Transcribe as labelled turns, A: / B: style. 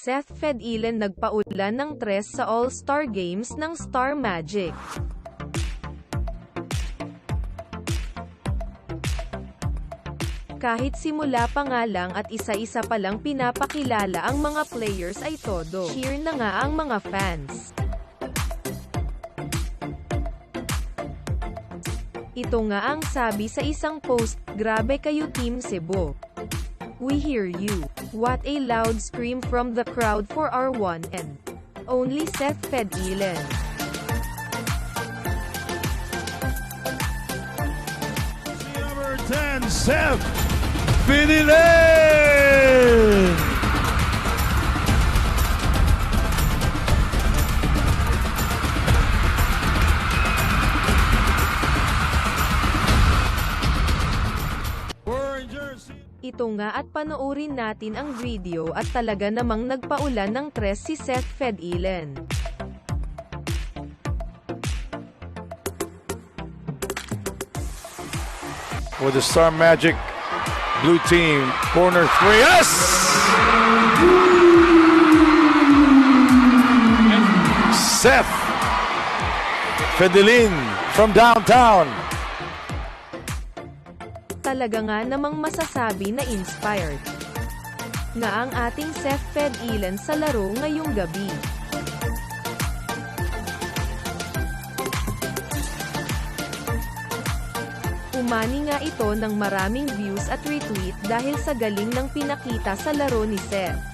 A: Seth Fedilen nagpaulan ng tres sa All-Star Games ng Star Magic. Kahit simula pa nga lang at isa-isa pa lang pinapakilala ang mga players ay todo. Cheer na nga ang mga fans. Ito nga ang sabi sa isang post, grabe kayo Team Cebu. We hear you. What a loud scream from the crowd for our one and only Seth Fedilen.
B: Number 10, Seth Pinilen! Jersey.
A: Ito nga at panoorin natin ang video at talaga namang nagpaulan ng tres si Seth Fedilen.
B: with the Star Magic blue team. Corner three. Yes! Seth Fedelin from downtown.
A: Talaga nga namang masasabi na inspired. Nga ang ating Seth Fedilen sa laro ngayong gabi. Umani nga ito ng maraming views at retweet dahil sa galing ng pinakita sa laro ni Seth.